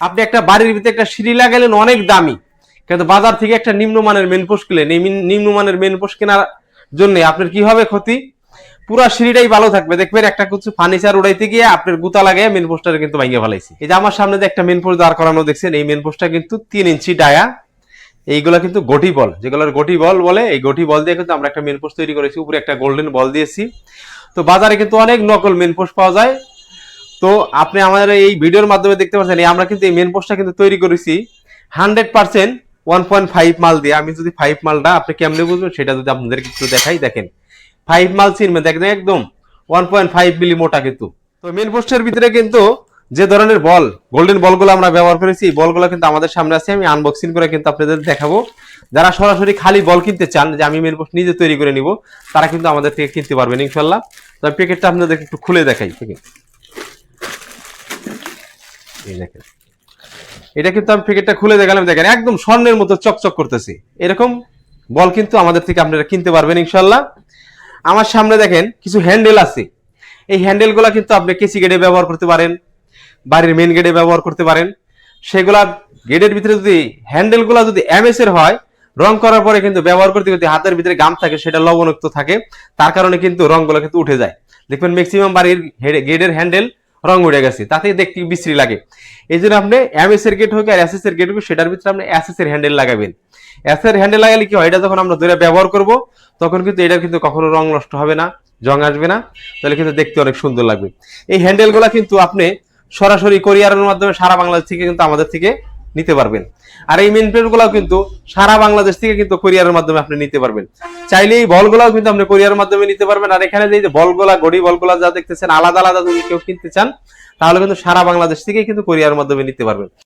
আপনি একটা বাড়ির ভিতরে একটা সিঁড়ি লাগালেন অনেক দামি। কিন্তু বাজার থেকে একটা নিম্নমানের মেন পোস্ট কিনলেন। এই মিন- নিম্নমানের মেন পোস্ট কেনার জন্য আপনার কি হবে ক্ষতি? পুরা সিঁড়িটাই ভালো থাকবে। দেখবেন একটা কিছু ফার্নিচার উড়াইতে গিয়ে আপনার গুতা লাগাই মেন পোস্টারে কিন্তু ভাঙিয়ে ফেলাইছি। এই যে আমার সামনে যে একটা মেন পোস্ট দাঁড় করানো দেখছেন, এই মেন পোস্টটা কিন্তু তিন ইঞ্চি ডায়া। এইগুলা কিন্তু গটি বল। যেগুলোর গটি বল বলে, এই গটি বল দিয়ে কিন্তু আমরা একটা মেন পোস্ট তৈরি করেছি। উপরে একটা গোল্ডেন বল দিয়েছি। তো বাজারে কিন্তু অনেক নকল মেন পোস্ট পাওয়া যায়। তো আপনি আমাদের এই ভিডিওর মাধ্যমে দেখতে পাচ্ছেন আমরা কিন্তু এই মেন পোস্টটা কিন্তু তৈরি করেছি। Hundred percent one point five মাল দিয়ে। আমি যদি ফাইভ মালটা আপনি কেমনে বুঝবেন, সেটা যদি আপনাদের একটু দেখাই, দেখেন। ফাইভ মাল চিনবেন দেখেন একদম ওয়ান পয়েন্ট ফাইভ মিলি মোটা কিন্তু। তো মেন পোস্টের ভিতরে কিন্তু যে ধরনের বল গোল্ডেন বলগুলো আমরা ব্যবহার করেছি, এই বলগুলো কিন্তু আমাদের সামনে আছে। আমি আনবক্সিং করে কিন্তু আপনাদের দেখাবো। যারা সরাসরি খালি বল কিনতে চান, যে আমি মেন পোস্ট নিজে তৈরি করে নিব, তারা কিন্তু আমাদের থেকে কিনতে পারবেন, ইনশাল্লাহ। তো প্যাকেটটা আপনাদের একটু খুলে দেখাই ঠিক আছে এই দেখেন। এটা কিন্তু আমি প্যাকেটটা খুলে দেখালাম, দেখেন, একদম স্বর্ণের মতো চকচক করতেছে। এরকম বল কিন্তু আমাদের থেকে আপনারা কিনতে পারবেন ইনশাল্লাহ আমার সামনে দেখেন, কিছু হ্যান্ডেল আছে। এই হ্যান্ডেলগুলো কিন্তু আপনি কেসি গেটে ব্যবহার করতে পারেন, বাড়ির মেন গেটে ব্যবহার করতে পারেন। সেগুলা গেটের ভিতরে যদি হ্যান্ডেলগুলো যদি এমএস এর হয়, রং করার পরে কিন্তু ব্যবহার করতে করতে হাতের ভিতরে গাম থাকে, সেটা লবণাক্ত থাকে। তার কারণে কিন্তু রংগুলো কিন্তু উঠে যায়। দেখবেন ম্যাক্সিমাম বাড়ির গেটের হ্যান্ডেল রং উঠে গেছে, তাতে দেখতে বিশ্রী লাগে। এই জন্য আপনি এমএস এর গেট হোক আর এস এস এর গেট হোক, সেটার ভিতরে আপনি এস এস এর হ্যান্ডেল লাগাবেন। এস এর হ্যান্ডেল লাগালে কি হয়, এটা যখন আমরা ধরে ব্যবহার করব, তখন কিন্তু এটা কিন্তু কখনো রং নষ্ট হবে না, জং আসবে না, তাহলে কিন্তু দেখতে অনেক সুন্দর লাগবে। এই হ্যান্ডেলগুলো কিন্তু আপনি সরাসরি কোরিয়ারের মাধ্যমে সারা বাংলাদেশ থেকে কিন্তু আমাদের থেকে নিতে পারবেন। আর এই মেনগুলো কিন্তু সারা বাংলাদেশ থেকে কিন্তু কোরিয়ারের মাধ্যমে আপনি নিতে পারবেন। চাইলে এই বল গুলাও কিন্তু আপনি কোরিয়ার মাধ্যমে নিতে পারবেন। আর এখানে যে বলগুলা, গড়ি বলগুলা যা দেখতেছেন, আলাদা আলাদা যদি কেউ কিনতে চান, তাহলে কিন্তু সারা বাংলাদেশ থেকে কিন্তু কোরিয়ার মাধ্যমে নিতে পারবেন।